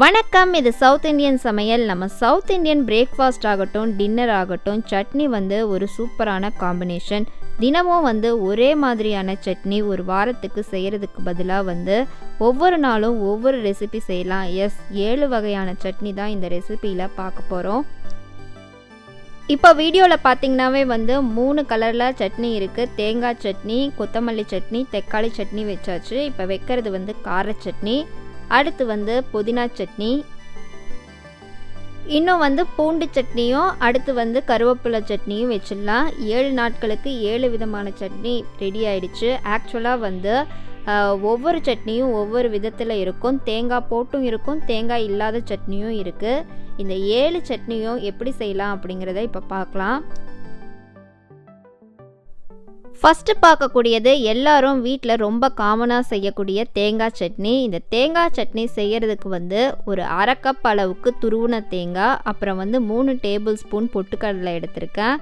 வணக்கம் இது south Indian சமையல். நம்ம சவுத் இந்தியன் பிரேக்ஃபாஸ்ட் ஆகட்டும் டின்னர் ஆகட்டும் சட்னி வந்து ஒரு சூப்பரான காம்பினேஷன் தினமும் வந்து ஒரே மாதிரியான சட்னி ஒரு வாரத்துக்கு செய்கிறதுக்கு பதிலாக வந்து ஒவ்வொரு நாளும் ஒவ்வொரு ரெசிபி செய்யலாம். எஸ் ஏழு வகையான சட்னி தான் இந்த ரெசிபியில் பார்க்க போகிறோம் இப்போ வீடியோவில் பார்த்தீங்கன்னாவே வந்து மூணு கலரில் சட்னி இருக்குது தேங்காய் சட்னி கொத்தமல்லி சட்னி தக்காளி சட்னி வச்சாச்சு. இப்போ வைக்கிறது வந்து கார சட்னி. அடுத்து வந்து புதினா சட்னி. இன்னும் வந்து பூண்டு சட்னியும் அடுத்து வந்து கருவேப்பிலை சட்னியும் வச்சிடலாம். ஏழு நாட்களுக்கு ஏழு விதமான சட்னி ரெடி ஆயிடுச்சு. ஆக்சுவலாக வந்து ஒவ்வொரு சட்னியும் ஒவ்வொரு விதத்தில் இருக்கும். தேங்காய் போட்டும் இருக்கும் தேங்காய் இல்லாத சட்னியும் இருக்குது இந்த ஏழு சட்னியும் எப்படி செய்யலாம் அப்படிங்கிறத இப்போ பார்க்கலாம் ஃபஸ்ட்டு பார்க்கக்கூடியது எல்லாரும் வீட்டில் ரொம்ப காமனாக செய்யக்கூடிய தேங்காய் சட்னி. இந்த தேங்காய் சட்னி செய்கிறதுக்கு வந்து ஒரு அரை கப் அளவுக்கு துருவுன தேங்காய் அப்புறம் வந்து மூணு டேபிள் ஸ்பூன் பொட்டுக்கடலை எடுத்திருக்கேன்.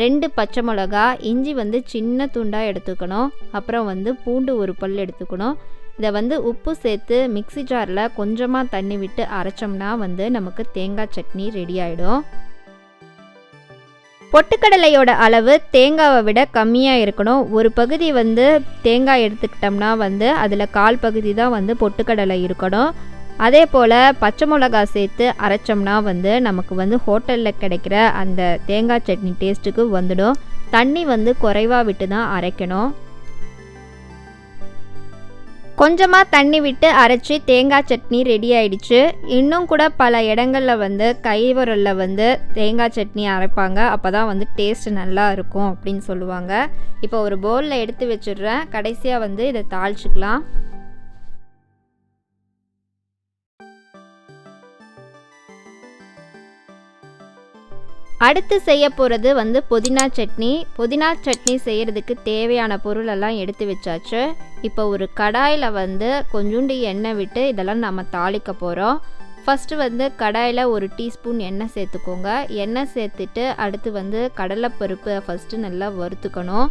ரெண்டு பச்சை மிளகா இஞ்சி வந்து சின்ன துண்டாக எடுத்துக்கணும். அப்புறம் வந்து பூண்டு ஒரு பல் எடுத்துக்கணும். இதை வந்து உப்பு சேர்த்து மிக்ஸி ஜாரில் கொஞ்சமாக தண்ணி விட்டு அரைச்சோம்னா வந்து நமக்கு தேங்காய் சட்னி ரெடி ஆகிடும் பொட்டுக்கடலையோட அளவு தேங்காவை விட கம்மியாக இருக்கணும். ஒரு பகுதி வந்து தேங்காய் எடுத்துக்கிட்டோம்னா வந்து அதில் கால் பகுதி தான் வந்து பொட்டுக்கடலை இருக்கணும். அதே போல் பச்சை மிளகா சேர்த்து அரைச்சோம்னா வந்து நமக்கு வந்து ஹோட்டலில் கிடைக்கிற அந்த தேங்காய் சட்னி டேஸ்ட்டுக்கு வந்துடும். தண்ணி வந்து குறைவாக விட்டு தான் அரைக்கணும். கொஞ்சமாக தண்ணி விட்டு அரைச்சி தேங்காய் சட்னி ரெடி ஆயிடுச்சு. இன்னும் கூட பல இடங்களில் வந்து கைவரலில் வந்து தேங்காய் சட்னி அரைப்பாங்க. அப்போ தான் வந்து டேஸ்ட் நல்லா இருக்கும் அப்படின்னு சொல்லுவாங்க. இப்போ ஒரு பவுலில் எடுத்து வச்சிடுறேன். கடைசியாக வந்து இதை தாளிச்சுக்கலாம். அடுத்து செய்ய போகிறது வந்து புதினா சட்னி. புதினா சட்னி செய்கிறதுக்கு தேவையான பொருளெல்லாம் எடுத்து வச்சாச்சு. இப்போ ஒரு கடாயில் வந்து கொஞ்சோண்டு எண்ணெய் விட்டு இதெல்லாம் நம்ம தாளிக்க போகிறோம் ஃபஸ்ட்டு வந்து கடாயில் ஒரு டீஸ்பூன் எண்ணெய் சேர்த்துக்கோங்க. எண்ணெய் சேர்த்துட்டு அடுத்து வந்து கடலைப்பருப்பை ஃபஸ்ட்டு நல்லா வறுத்துக்கணும்.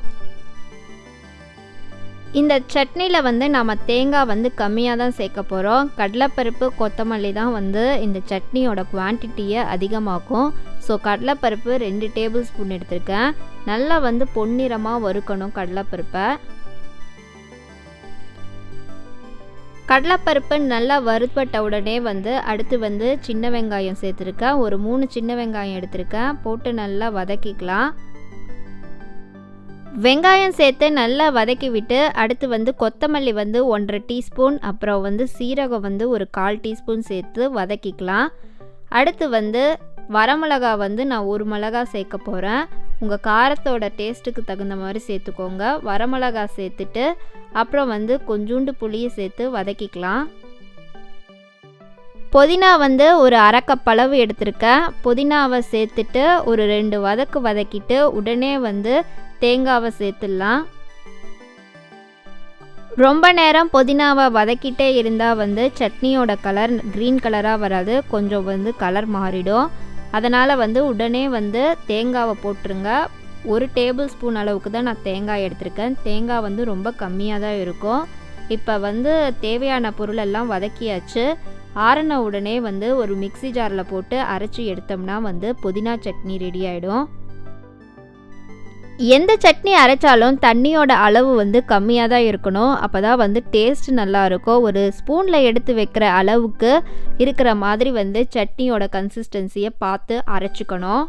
இந்த சட்னியில் வந்து நம்ம தேங்காய் வந்து கம்மியாக தான் சேர்க்க போகிறோம் கடலைப்பருப்பு கொத்தமல்லி தான் வந்து இந்த சட்னியோட குவான்டிட்டியை அதிகமாக்கும். ஸோ கடலைப்பருப்பு ரெண்டு டேபிள் ஸ்பூன் எடுத்திருக்கேன். நல்லா வந்து பொன்னிறமாக வறுக்கணும் கடலைப்பருப்பை. கடலைப்பருப்பு நல்லா வறுப்பட்ட உடனே வந்து அடுத்து வந்து சின்ன வெங்காயம் சேர்த்துருக்கேன். ஒரு மூணு சின்ன வெங்காயம் எடுத்திருக்கேன். போட்டு நல்லா வதக்கிக்கலாம். வெங்காயம் சேர்த்து நல்லா வதக்கி விட்டு அடுத்து வந்து கொத்தமல்லி வந்து ஒன்றரை டீஸ்பூன் அப்புறம் வந்து சீரகம் வந்து ஒரு கால் டீஸ்பூன் சேர்த்து வதக்கிக்கலாம். அடுத்து வந்து வரமிளகா வந்து நான் ஒரு மிளகா சேர்க்க போகிறேன் உங்கள் காரத்தோட டேஸ்ட்டுக்கு தகுந்த மாதிரி சேர்த்துக்கோங்க. வரமிளகா சேர்த்துட்டு அப்புறம் வந்து கொஞ்சோண்டு புளியை சேர்த்து வதக்கிக்கலாம். புதினா வந்து ஒரு அரைக்கப்பளவு எடுத்திருக்கேன் புதினாவை சேர்த்துட்டு ஒரு ரெண்டு வதக்கு வதக்கிட்டு உடனே வந்து தேங்காவை சேர்த்துடலாம். ரொம்ப நேரம் புதினாவை வதக்கிட்டே இருந்தால் வந்து சட்னியோட கலர் க்ரீன் கலராக வராது. கொஞ்சம் வந்து கலர் மாறிடும். அதனால் வந்து உடனே வந்து தேங்காவை போட்டுருங்க. ஒரு டேபிள் ஸ்பூன் அளவுக்கு தான் நான் தேங்காய் எடுத்திருக்கேன். தேங்காய் வந்து ரொம்ப கம்மியாக தான் இருக்கும். இப்போ வந்து தேவையான பொருளெல்லாம் வதக்கியாச்சு. ஆறின உடனே வந்து ஒரு மிக்ஸி ஜாரில் போட்டு அரைச்சி எடுத்தோம்னா வந்து புதினா சட்னி ரெடி ஆகிடும் எந்த சட்னி அரைச்சாலும் தண்ணியோட அளவு வந்து கம்மியாக தான் இருக்கணும். அப்போ தான் வந்து டேஸ்ட் நல்லா இருக்கும் ஒரு ஸ்பூனில் எடுத்து வைக்கிற அளவுக்கு இருக்கிற மாதிரி வந்து சட்னியோட கன்சிஸ்டன்சியை பார்த்து அரைச்சிக்கணும்.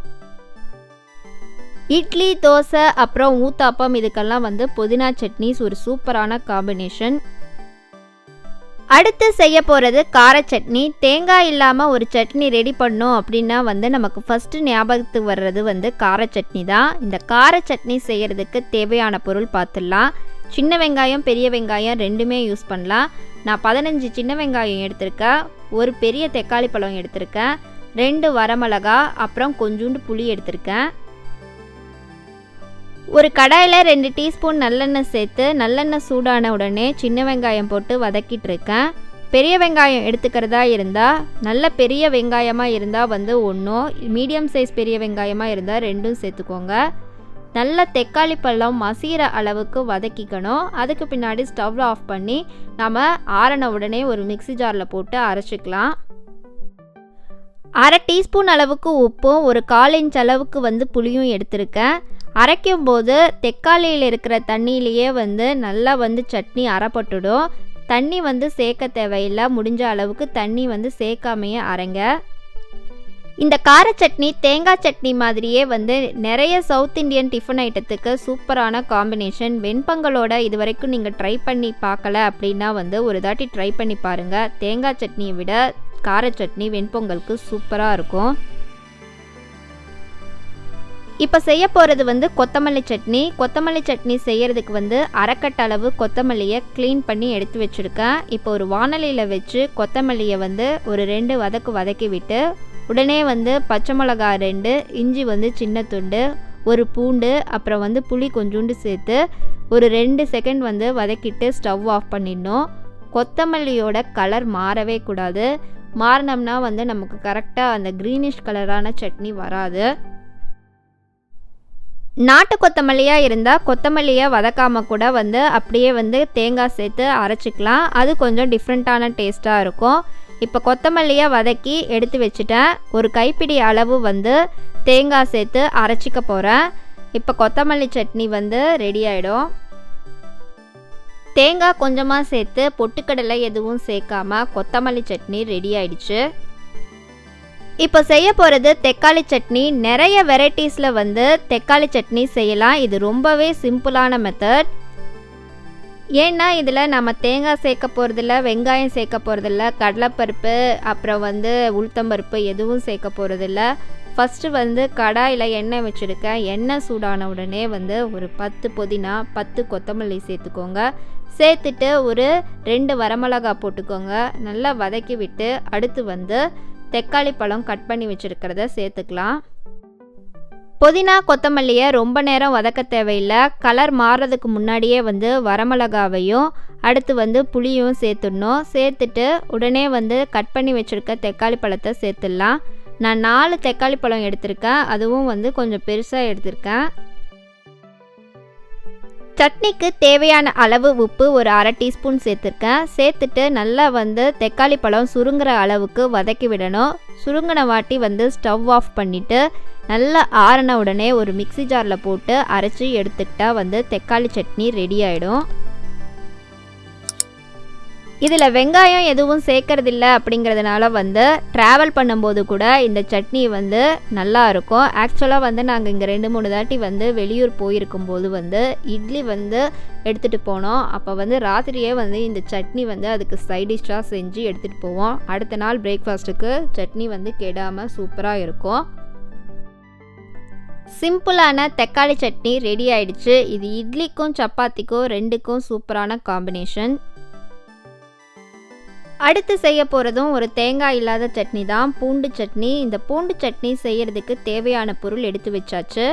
இட்லி தோசை அப்புறம் ஊத்தாப்பம் இதுக்கெல்லாம் வந்து புதினா சட்னிஸ் ஒரு சூப்பரான காம்பினேஷன் அடுத்து செய்ய போகிறது கார சட்னி. தேங்காய் இல்லாமல் ஒரு சட்னி ரெடி பண்ணோம் அப்படின்னா வந்து நமக்கு ஃபஸ்ட்டு ஞாபகத்துக்கு வர்றது வந்து கார சட்னி தான். இந்த கார சட்னி செய்கிறதுக்கு தேவையான பொருள் பார்த்துடலாம் சின்ன வெங்காயம் பெரிய வெங்காயம் ரெண்டுமே யூஸ் பண்ணலாம். நான் பதினஞ்சு சின்ன வெங்காயம் எடுத்திருக்கேன். ஒரு பெரிய தக்காளி பழம் எடுத்திருக்கேன். ரெண்டு வரமிளகா அப்புறம் கொஞ்சோண்டு புளி எடுத்திருக்கேன். ஒரு கடாயில் ரெண்டு டீஸ்பூன் நல்லெண்ணெய் சேர்த்து நல்லெண்ணெய் சூடான உடனே சின்ன வெங்காயம் போட்டு வதக்கிட்டு இருக்கேன் பெரிய வெங்காயம் எடுத்துக்கிறதா இருந்தால் நல்ல பெரிய வெங்காயமாக இருந்தால் வந்து ஒன்றும் மீடியம் சைஸ் பெரிய வெங்காயமாக இருந்தால் ரெண்டும் சேர்த்துக்கோங்க. நல்ல தக்காளி பழம் மசிகிற அளவுக்கு வதக்கிக்கணும். அதுக்கு பின்னாடி ஸ்டவ் ஆஃப் பண்ணி நம்ம ஆறின உடனே ஒரு மிக்ஸி ஜாரில் போட்டு அரைச்சிக்கலாம். அரை டீஸ்பூன் அளவுக்கு உப்பும் ஒரு கால் இன்ச் அளவுக்கு வந்து புளியும் எடுத்திருக்கேன். அரைக்கும் போது தெக்காளியில் இருக்கிற தண்ணியிலேயே வந்து நல்லா வந்து சட்னி அரைப்பட்டுடும். தண்ணி வந்து சேர்க்க தேவையில்லை. முடிஞ்ச அளவுக்கு தண்ணி வந்து சேர்க்காமையே அரைங்க. இந்த கார சட்னி தேங்காய் சட்னி மாதிரியே வந்து நிறைய சவுத் இந்தியன் டிஃபன் ஐட்டத்துக்கு சூப்பரான காம்பினேஷன். வெண்பொங்கலோட இது வரைக்கும் நீங்கள் ட்ரை பண்ணி பார்க்கல அப்படின்னா வந்து ஒரு தாட்டி ட்ரை பண்ணி பாருங்கள் தேங்காய் சட்னியை விட கார சட்னி வெண்பொங்கலுக்கு சூப்பராக இருக்கும். இப்போ செய்ய போகிறது வந்து கொத்தமல்லி சட்னி. கொத்தமல்லி சட்னி செய்கிறதுக்கு வந்து அரைக்கட்ட அளவு கொத்தமல்லியை க்ளீன் பண்ணி எடுத்து வச்சுருக்கேன். இப்போ ஒரு வானலியில் வச்சு கொத்தமல்லியை வந்து ஒரு ரெண்டு வதக்கு வதக்கி விட்டு உடனே வந்து பச்சை மிளகா ரெண்டு இஞ்சி வந்து சின்ன துண்டு ஒரு பூண்டு அப்புறம் வந்து புளி கொஞ்சோண்டு சேர்த்து ஒரு ரெண்டு செகண்ட் வந்து வதக்கிட்டு ஸ்டவ் ஆஃப் பண்ணிடணும். கொத்தமல்லியோட கலர் மாறவே கூடாது. மாறினோம்னா வந்து நமக்கு கரெக்டாக அந்த க்ரீனிஷ் கலரான சட்னி வராது. நாட்டு கொத்தமல்லியாக இருந்தால் கொத்தமல்லியை வதக்காமல் கூட வந்து அப்படியே வந்து தேங்காய் சேர்த்து அரைச்சிக்கலாம். அது கொஞ்சம் டிஃப்ரெண்ட்டான டேஸ்ட்டாக இருக்கும். இப்போ கொத்தமல்லியை வதக்கி எடுத்து வச்சுட்டேன். ஒரு கைப்பிடி அளவு வந்து தேங்காய் சேர்த்து அரைச்சிக்க போகிறேன் இப்போ கொத்தமல்லி சட்னி வந்து ரெடி ஆகிடும் தேங்காய் கொஞ்சமாக சேர்த்து பொட்டுக்கடலை எதுவும் சேர்க்காம கொத்தமல்லி சட்னி ரெடி ஆயிடுச்சு. இப்போ செய்ய போகிறது தெக்காளி சட்னி. நிறைய வெரைட்டிஸில் வந்து தெக்காளி சட்னி செய்யலாம். இது ரொம்பவே சிம்பிளான மெத்தட் ஏன்னா இதில் நம்ம தேங்காய் சேர்க்க போகிறதில்ல வெங்காயம் சேர்க்க போகிறதில்ல கடலைப்பருப்பு அப்புறம் வந்து உளுத்தம்பருப்பு எதுவும் சேர்க்க போகிறதில்ல ஃபஸ்ட்டு வந்து கடாயில் எண்ணெய் வச்சுருக்கேன். எண்ணெய் சூடான உடனே வந்து ஒரு பத்து புதினா பத்து கொத்தமல்லி சேர்த்துக்கோங்க. சேர்த்துட்டு ஒரு ரெண்டு வரமிளகா போட்டுக்கோங்க. நல்லா வதக்கி விட்டு அடுத்து வந்து தக்காளி பழம் கட் பண்ணி வச்சுருக்கிறத சேர்த்துக்கலாம். புதினா கொத்தமல்லியை ரொம்ப நேரம் வதக்க தேவையில்லை. கலர் மாறுறதுக்கு முன்னாடியே வந்து வரமிளகாவையும் அடுத்து வந்து புளியும் சேர்த்துடணும். சேர்த்துட்டு உடனே வந்து கட் பண்ணி வச்சுருக்க தக்காளி பழத்தை சேர்த்துடலாம். நான் நாலு தக்காளி பழம் எடுத்திருக்கேன். அதுவும் வந்து கொஞ்சம் பெருசாக எடுத்திருக்கேன். சட்னிக்கு தேவையான அளவு உப்பு ஒரு அரை டீஸ்பூன் சேர்த்துருக்கேன். சேர்த்துட்டு நல்லா வந்து தக்காளி பழம் சுருங்குற அளவுக்கு வதக்கி விடணும். சுருங்கின வாட்டி வந்து ஸ்டவ் ஆஃப் பண்ணிவிட்டு நல்லா ஆறின உடனே ஒரு மிக்சி ஜாரில் போட்டு அரைச்சி எடுத்துக்கிட்டால் வந்து தக்காளி சட்னி ரெடி ஆகிடும் இதில் வெங்காயம் எதுவும் சேர்க்கறதில்ல அப்படிங்கிறதுனால வந்து ட்ராவல் பண்ணும்போது கூட இந்த சட்னி வந்து நல்லா இருக்கும். ஆக்சுவலாக வந்து நாங்கள் இங்கே ரெண்டு மூணு தாட்டி வந்து வெளியூர் போயிருக்கும் போது வந்து இட்லி வந்து எடுத்துகிட்டு போனோம். அப்போ வந்து ராத்திரியே வந்து இந்த சட்னி வந்து அதுக்கு சைடிஷ்ஷாக செஞ்சு எடுத்துகிட்டு போவோம். அடுத்த நாள் பிரேக்ஃபாஸ்ட்டுக்கு சட்னி வந்து கெடாமல் சூப்பராக இருக்கும். சிம்பிளான தக்காளி சட்னி ரெடி ஆயிடுச்சு. இது இட்லிக்கும் சப்பாத்திக்கும் ரெண்டுக்கும் சூப்பரான காம்பினேஷன் அடுத்து செய்ய போகிறதும் ஒரு தேங்காய் இல்லாத சட்னி தான். பூண்டு சட்னி. இந்த பூண்டு சட்னி செய்கிறதுக்கு தேவையான பொருள் எடுத்து வச்சாச்சு.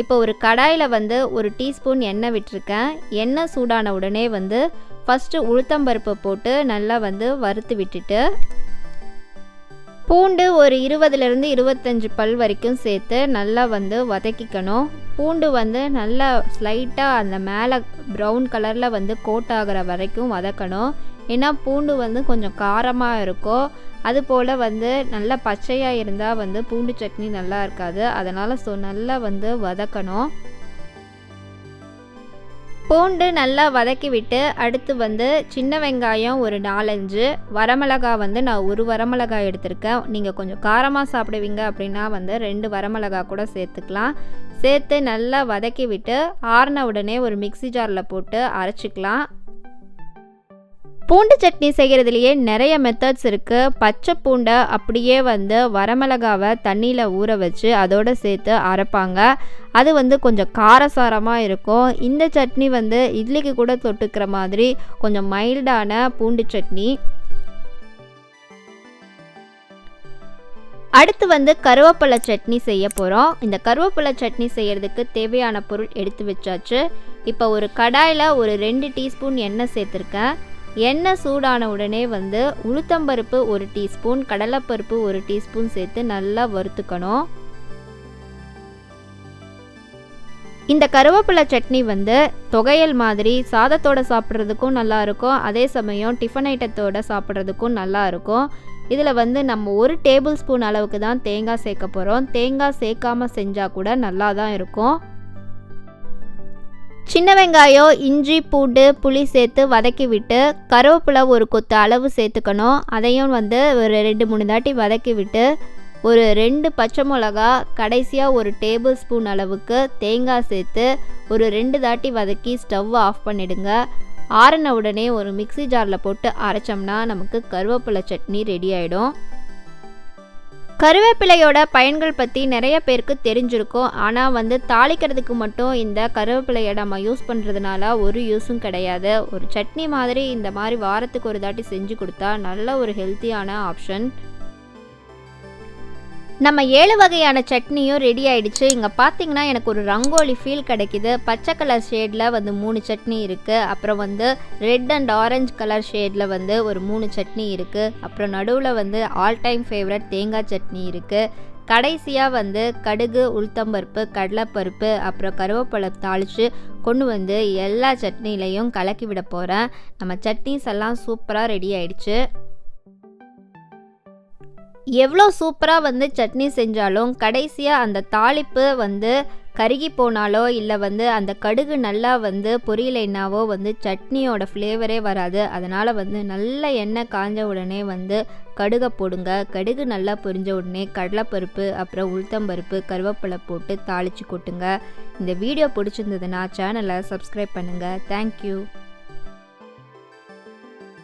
இப்போ ஒரு கடாயில் வந்து ஒரு டீஸ்பூன் எண்ணெய் விட்டுருக்கேன். எண்ணெய் சூடான உடனே வந்து ஃபஸ்ட்டு உளுத்தம்பருப்பு போட்டு நல்லா வந்து வறுத்து விட்டுட்டு பூண்டு ஒரு இருபதுலேருந்து இருபத்தஞ்சி பல் வரைக்கும் சேர்த்து நல்லா வந்து வதக்கிக்கணும். பூண்டு வந்து நல்லா ஸ்லைட்டாக அந்த மேலே ப்ரௌன் கலரில் வந்து கோட் ஆகிற வரைக்கும் வதக்கணும். ஏன்னா பூண்டு வந்து கொஞ்சம் காரமாக இருக்கும் அது போல் வந்து நல்லா பச்சையாக இருந்தால் வந்து பூண்டு சட்னி நல்லா இருக்காது. அதனால் ஸோ நல்லா வந்து வதக்கணும். பூண்டு நல்லா வதக்கி விட்டு அடுத்து வந்து சின்ன வெங்காயம் ஒரு நாலஞ்சு. வரமிளகா வந்து நான் ஒரு வரமிளகா எடுத்திருக்கேன். நீங்கள் கொஞ்சம் காரமாக சாப்பிடுவீங்க அப்படின்னா வந்து ரெண்டு வரமிளகா கூட சேர்த்துக்கலாம். சேர்த்து நல்லா வதக்கி விட்டு ஆறின உடனே ஒரு மிக்சி ஜாரில் போட்டு அரைச்சிக்கலாம். பூண்டு சட்னி செய்கிறதுலையே நிறைய மெத்தட்ஸ் இருக்குது பச்சை பூண்டை அப்படியே வந்து வரமிளகாவை தண்ணியில் ஊற வச்சு அதோடு சேர்த்து அரைப்பாங்க. அது வந்து கொஞ்சம் காரசாரமாக இருக்கும். இந்த சட்னி வந்து இட்லிக்கு கூட தொட்டுக்கிற மாதிரி கொஞ்சம் மைல்டான பூண்டு சட்னி. அடுத்து வந்து கருவேப்பிலை சட்னி செய்ய போகிறோம் இந்த கருவேப்பிலை சட்னி செய்கிறதுக்கு தேவையான பொருள் எடுத்து வச்சாச்சு. இப்போ ஒரு கடாயில் ஒரு ரெண்டு டீஸ்பூன் எண்ணெய் சேர்த்துருக்கேன். எண்ணெய் சூடான உடனே வந்து உளுத்தம்பருப்பு ஒரு டீஸ்பூன் கடலைப்பருப்பு ஒரு டீஸ்பூன் சேர்த்து நல்லா வறுத்துக்கணும். இந்த கருவேப்பிலை சட்னி வந்து தொகையல் மாதிரி சாதத்தோட சாப்பிட்றதுக்கும் நல்லா இருக்கும். அதே சமயம் டிஃபன் ஐட்டத்தோட சாப்பிட்றதுக்கும் நல்லா இருக்கும். இதில் வந்து நம்ம ஒரு டேபிள் ஸ்பூன் அளவுக்கு தான் தேங்காய் சேர்க்க போகிறோம் தேங்காய் சேர்க்காமல் செஞ்சால் கூட நல்லா தான் இருக்கும். சின்ன வெங்காயம் இஞ்சி பூண்டு புளி சேர்த்து வதக்கி விட்டு கருவேப்பிலை ஒரு கொத்து அளவு சேர்த்துக்கணும். அதையும் வந்து ஒரு ரெண்டு மூணு தாட்டி வதக்கி விட்டு ஒரு ரெண்டு பச்சை மிளகா கடைசியாக ஒரு டேபிள் ஸ்பூன் அளவுக்கு தேங்காய் சேர்த்து ஒரு ரெண்டு தாட்டி வதக்கி ஸ்டவ் ஆஃப் பண்ணிடுங்க. ஆறின உடனே ஒரு மிக்ஸி ஜாரில் போட்டு அரைச்சோம்னா நமக்கு கருவேப்பிலை சட்னி ரெடி ஆகிடும் கருவேப்பிலையோட பயன்கள் பற்றி நிறைய பேருக்கு தெரிஞ்சிருக்கும். ஆனால் வந்து தாளிக்கிறதுக்கு மட்டும் இந்த கருவேப்பிலையை நம்ம யூஸ் பண்ணுறதுனால ஒரு யூஸும் கிடையாது. ஒரு சட்னி மாதிரி இந்த மாதிரி வாரத்துக்கு ஒரு தாட்டி செஞ்சு கொடுத்தா நல்ல ஒரு ஹெல்த்தியான ஆப்ஷன் நம்ம ஏழு வகையான சட்னியும் ரெடி ஆயிடுச்சு. இங்கே பார்த்தீங்கன்னா எனக்கு ஒரு ரங்கோலி ஃபீல் கிடைக்குது. பச்சை கலர் ஷேடில் வந்து மூணு சட்னி இருக்குது அப்புறம் வந்து ரெட் அண்ட் ஆரஞ்சு கலர் ஷேடில் வந்து ஒரு மூணு சட்னி இருக்குது அப்புறம் நடுவில் வந்து ஆல் டைம் ஃபேவரட் தேங்காய் சட்னி இருக்குது கடைசியாக வந்து கடுகு உளுத்தம்பருப்பு கடலைப்பருப்பு அப்புறம் கருவேப்பிலை தாளித்து கொண்டு வந்து எல்லா சட்னிலையும் கலக்கி விட போகிறேன் நம்ம சட்னிஸ் எல்லாம் சூப்பராக ரெடி ஆயிடுச்சு. எவ்வளோ சூப்பராக வந்து சட்னி செஞ்சாலும் கடைசியாக அந்த தாளிப்பு வந்து கருகி போனாலோ இல்லை வந்து அந்த கடுகு நல்லா வந்து பொரியலைனாவோ வந்து சட்னியோட ஃப்ளேவரே வராது. அதனால் வந்து நல்ல எண்ணெய் காஞ்ச உடனே வந்து கடுகை போடுங்க. கடுகு நல்லா பொரிஞ்ச உடனே கடலைப்பருப்பு அப்புறம் உளுத்தம்பருப்பு கருவேப்பிலை போட்டு தாளித்து கொட்டுங்க. இந்த வீடியோ பிடிச்சிருந்ததுன்னா சேனலை சப்ஸ்கிரைப் பண்ணுங்கள் தேங்க்யூ